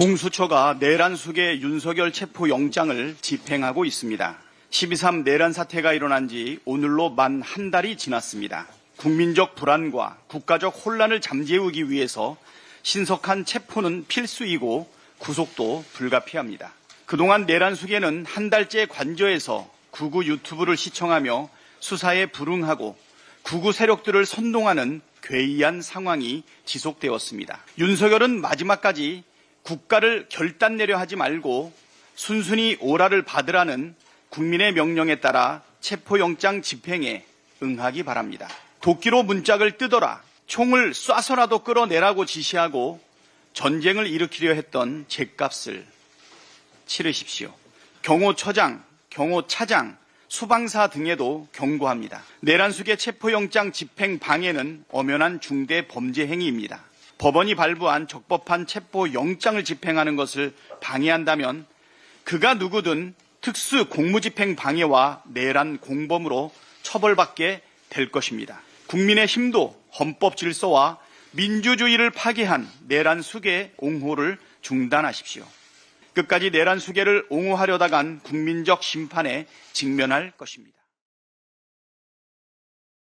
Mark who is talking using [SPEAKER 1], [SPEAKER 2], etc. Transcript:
[SPEAKER 1] 공수처가 내란 수계 윤석열 체포 영장을 집행하고 있습니다. 12.3 내란 사태가 일어난 지 오늘로 만 한 달이 지났습니다. 국민적 불안과 국가적 혼란을 잠재우기 위해서 신속한 체포는 필수이고 구속도 불가피합니다. 그동안 내란 수계는 한 달째 관저에서 구구 유튜브를 시청하며 수사에 불응하고 구구 세력들을 선동하는 괴이한 상황이 지속되었습니다. 윤석열은 마지막까지 국가를 결단 내려 하지 말고 순순히 오라를 받으라는 국민의 명령에 따라 체포영장 집행에 응하기 바랍니다. 도끼로 문짝을 뜯어라, 총을 쏴서라도 끌어내라고 지시하고 전쟁을 일으키려 했던 죗값을 치르십시오. 경호처장, 경호차장, 수방사 등에도 경고합니다. 내란숙의 체포영장 집행 방해는 엄연한 중대 범죄 행위입니다. 법원이 발부한 적법한 체포 영장을 집행하는 것을 방해한다면 그가 누구든 특수 공무집행 방해와 내란 공범으로 처벌받게 될 것입니다. 국민의 힘도 헌법 질서와 민주주의를 파괴한 내란 수계 옹호를 중단하십시오. 끝까지 내란 수계를 옹호하려다간 국민적 심판에 직면할 것입니다.